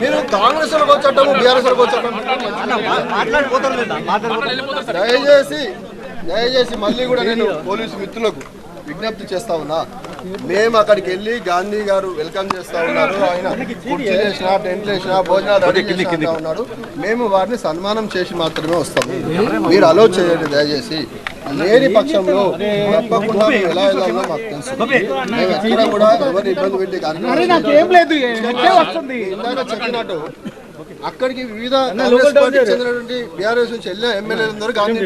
మీరు కాంగ్రెస్ వచ్చాము బీఆర్ఎస్ వచ్చాము దయచేసి దయచేసి మళ్ళీ కూడా నేను పోలీసు మిత్రులకు విజ్ఞప్తి చేస్తా ఉన్నా. మేము అక్కడికి వెళ్ళి గాంధీ గారు వెల్కమ్ చేస్తా ఉన్నారు. ఆయన కుర్చీ చేసిన టెంట్ వేసిన భోజనాలు ఉన్నాడు మేము వారిని సన్మానం చేసి మాత్రమే వస్తాము మీరు అలో చేయండి దయచేసి. లేని పక్షంలో తప్పకుండా ఎలా వెళ్ళాలో మాకు తెలుసు. మేము ఎక్కడ కూడా ఎవరిని ఇబ్బంది పెట్టే కార్యక్రమం ఇందాక చెప్పినట్టు అక్కడికి వివిధ చెందినటువంటి బీఆర్ఎస్ నుంచి వెళ్ళిన ఎమ్మెల్యేలు అందరూ గాంధీ.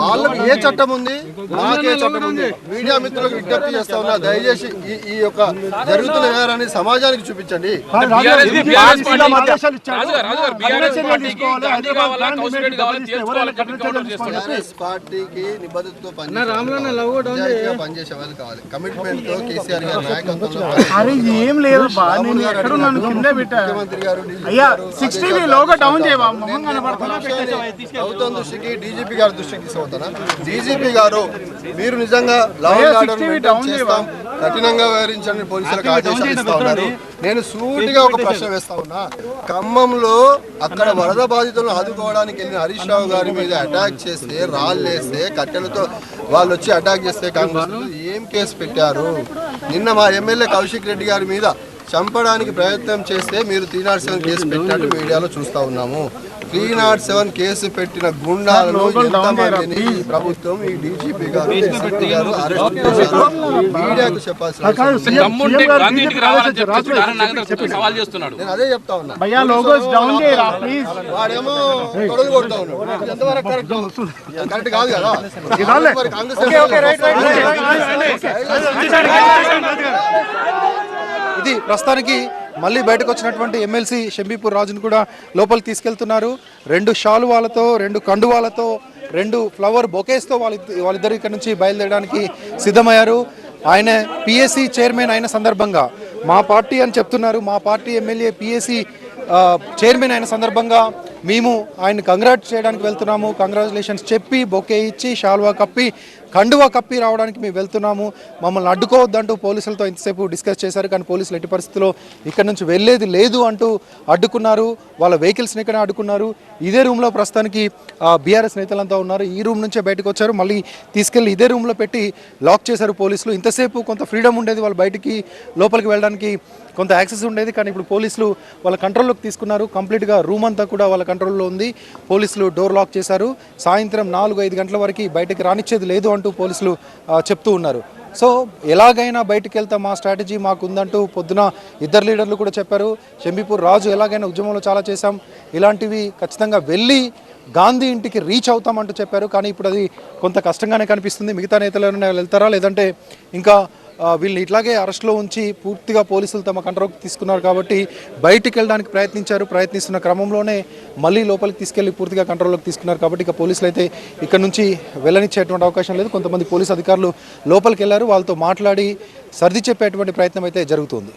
వాళ్ళకి ఏ చట్టం ఉంది? నాకే చట్టం ఉంది? మీడియా మిత్రులకు విజ్ఞప్తి చేస్తా ఉన్నా. దయచేసి ఈ ఈ యొక్క జరుగుతున్న నేరాన్ని సమాజానికి చూపించండి. పార్టీకి నిబద్ధతతో పనిచేసే వాళ్ళు కావాలి. కమిట్మెంట్తో కేసీఆర్ గారి నాయకత్వంలో ముఖ్యమంత్రి గారు ప్రభుత్వం దృష్టికి డీజీపీ గారి దృష్టికి తీసుకుపోతాను? డీజీపీ గారు మీరు నిజంగా లా అండ్ చేస్తాం కఠినంగా వ్యవహరించండి పోలీసులకు ఆదేశాలు ఇస్తా ఉన్నారు. నేను సూటిగా ఒక ప్రశ్న వేస్తా ఉన్నా. ఖమ్మంలో అక్కడ వరద బాధితులను ఆదుకోవడానికి వెళ్ళిన హరీష్ రావు గారి మీద అటాక్ చేస్తే రాళ్ళు వేస్తే కట్టెలతో వాళ్ళు వచ్చి అటాక్ చేస్తే కాంగ్రెస్ ఏం కేసు పెట్టారు? నిన్న మా ఎమ్మెల్యే కౌశిక్ రెడ్డి గారి మీద చంపడానికి ప్రయత్నం చేస్తే మీరు త్రీ నాట్ సెవెన్ కేసు పెట్టినట్టు మీడియాలో చూస్తా ఉన్నాము. త్రీ నాట్ సెవెన్ కేసు పెట్టిన గుండాలను ఎంతమందిని ప్రభుత్వం ఈ డీజీపీ గారు డీసీపీ గారు అరెస్ట్ చేశారు. మీడియాకు చెప్పాల్సిన నేను అదే చెప్తా ఉన్నా. భయ్యా లోగోస్ డౌన్ చేయరా ప్లీజ్ వాడేమో తొడలు కొడతా ఉన్నాడు. ఇది ఎంతవరకు కరెక్ట్ కరెక్ట్ కాదు కదా. కాంగ్రెస్ ఇది ప్రస్తుతానికి మళ్ళీ బయటకు వచ్చినటువంటి ఎమ్మెల్సీ షంబీపూర్ రాజును కూడా లోపలికి తీసుకెళ్తున్నారు. రెండు షాలువాలతో రెండు కండువాలతో రెండు ఫ్లవర్ బొకేస్తో వాళ్ళ వాళ్ళిద్దరు ఇక్కడ నుంచి బయలుదేరడానికి సిద్ధమయ్యారు. ఆయన పిఎస్సి చైర్మన్ అయిన సందర్భంగా మా పార్టీ అని చెప్తున్నారు. మా పార్టీ ఎమ్మెల్యే పిఎస్సి చైర్మన్ అయిన సందర్భంగా మేము ఆయన కంగ్రాట్ చేయడానికి వెళ్తున్నాము. కంగ్రాచులేషన్స్ చెప్పి బొకే ఇచ్చి షాల్వా కప్పి కండువా కప్పి రావడానికి మేము వెళ్తున్నాము. మమ్మల్ని అడ్డుకోవద్దంటూ పోలీసులతో ఇంతసేపు డిస్కస్ చేశారు. కానీ పోలీసులు ఎట్టి పరిస్థితుల్లో ఇక్కడ నుంచి వెళ్ళేది లేదు అంటూ అడ్డుకున్నారు. వాళ్ళ వెహికల్స్ని ఇక్కడ అడ్డుకున్నారు. ఇదే రూమ్లో ప్రస్తుతానికి బీఆర్ఎస్ నేతలంతా ఉన్నారు. ఈ రూమ్ నుంచే బయటకు వచ్చారు. మళ్ళీ తీసుకెళ్ళి ఇదే రూమ్లో పెట్టి లాక్ చేశారు పోలీసులు. ఇంతసేపు కొంత ఫ్రీడమ్ ఉండేది. వాళ్ళు బయటికి లోపలికి వెళ్ళడానికి కొంత యాక్సెస్ ఉండేది కానీ ఇప్పుడు పోలీసులు వాళ్ళ కంట్రోల్లోకి తీసుకున్నారు. కంప్లీట్గా రూమ్ అంతా కూడా వాళ్ళ కంట్రోల్లో ఉంది. పోలీసులు డోర్ లాక్ చేశారు. సాయంత్రం నాలుగు ఐదు గంటల వరకు బయటకు రానిచ్చేది లేదు అంటూ పోలీసులు చెప్తూ ఉన్నారు. సో ఎలాగైనా బయటికి వెళ్తాం మా స్ట్రాటజీ మాకు ఉందంటూ పొద్దున ఇద్దరు లీడర్లు కూడా చెప్పారు. షంబీపూర్ రాజు ఎలాగైనా ఉద్యమంలో చాలా చేశాం. ఇలాంటివి ఖచ్చితంగా వెళ్ళి గాంధీ ఇంటికి రీచ్ అవుతామంటూ చెప్పారు. కానీ ఇప్పుడు అది కొంత కష్టంగానే కనిపిస్తుంది. మిగతా నేతలు వెళ్తారా? లేదంటే ఇంకా వీళ్ళని ఇట్లాగే అరెస్ట్లో ఉంచి పూర్తిగా పోలీసులు తమ కంట్రోల్కి తీసుకున్నారు కాబట్టి బయటికి వెళ్ళడానికి ప్రయత్నించారు ప్రయత్నిస్తున్న క్రమంలోనే మళ్ళీ లోపలికి తీసుకెళ్ళి పూర్తిగా కంట్రోల్లోకి తీసుకున్నారు కాబట్టి ఇక పోలీసులు అయితే ఇక్కడ నుంచి వెళ్ళనిచ్చేటువంటి అవకాశం లేదు. కొంతమంది పోలీసు అధికారులు లోపలికి వెళ్ళారు వాళ్ళతో మాట్లాడి సర్ది చెప్పేటువంటి ప్రయత్నం అయితే జరుగుతుంది.